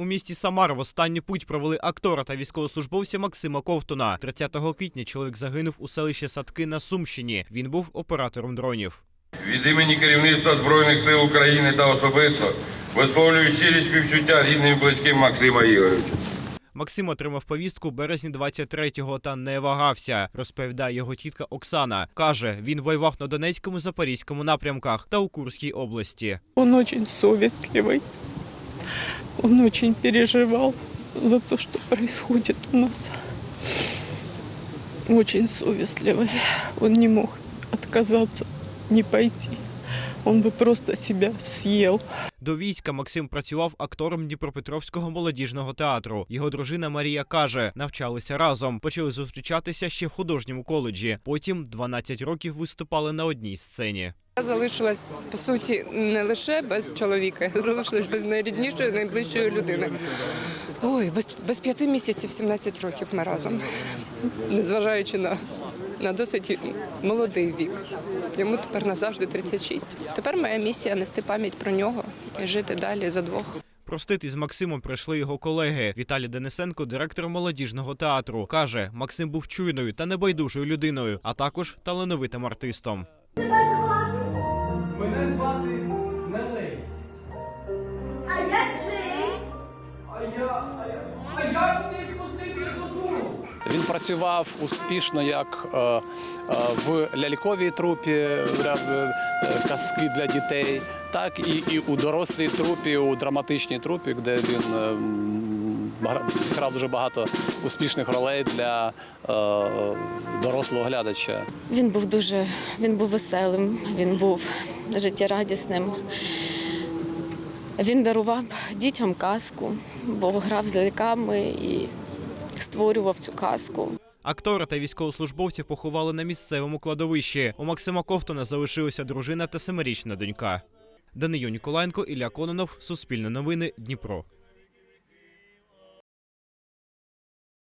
У місті Самар в останню путь провели актора та військовослужбовця Максима Ковтуна. 30 квітня чоловік загинув у селищі Садки на Сумщині. Він був оператором дронів. Від імені керівництва Збройних сил України та особисто висловлюю щирі співчуття рідним і близьким Максима Ігоровича. Максим отримав повістку березні 23-го та не вагався. Розповідає його тітка Оксана. каже, він воював на Донецькому Запорізькому напрямках та у Курській області. Он очень совестливый. Он очень переживал за то, что происходит у нас. Очень совестливый. Он не мог отказаться, не пойти. Он бы просто себя съел. До війська Максим працював актором Дніпропетровського молодіжного театру. Його дружина Марія каже, навчалися разом, почали зустрічатися ще в художньому коледжі. Потім 12 років виступали на одній сцені. Я залишилась по суті не лише без чоловіка, я залишилась без найріднішої, найближчої людини. Ой, без, без п'яти місяців, 17 років ми разом, незважаючи на, на досить молодий вік. Йому тепер назавжди 36. Тепер моя місія нести пам'ять про нього і жити далі за двох. Простити з Максимом прийшли його колеги. Віталій Денисенко, директор молодіжного театру, каже, Максим був чуйною та небайдужою людиною, а також талановитим артистом. Мене звати Він працював успішно як е, е, в ляльковій трупі грав е, казки для дітей, так і, і у дорослій трупі, у драматичній трупі, де він м, дуже багато успішних ролей для дорослого глядача. Він був дуже він був веселим, він був життєрадісним. Він дарував дітям казку, бо грав з ляльками і створював цю казку. Актора та військовослужбовців поховали на місцевому кладовищі. У Максима Ковтона залишилася дружина та семирічна донька. Данию Ніколаєнко, Ілля Кононов, Суспільне новини, Дніпро.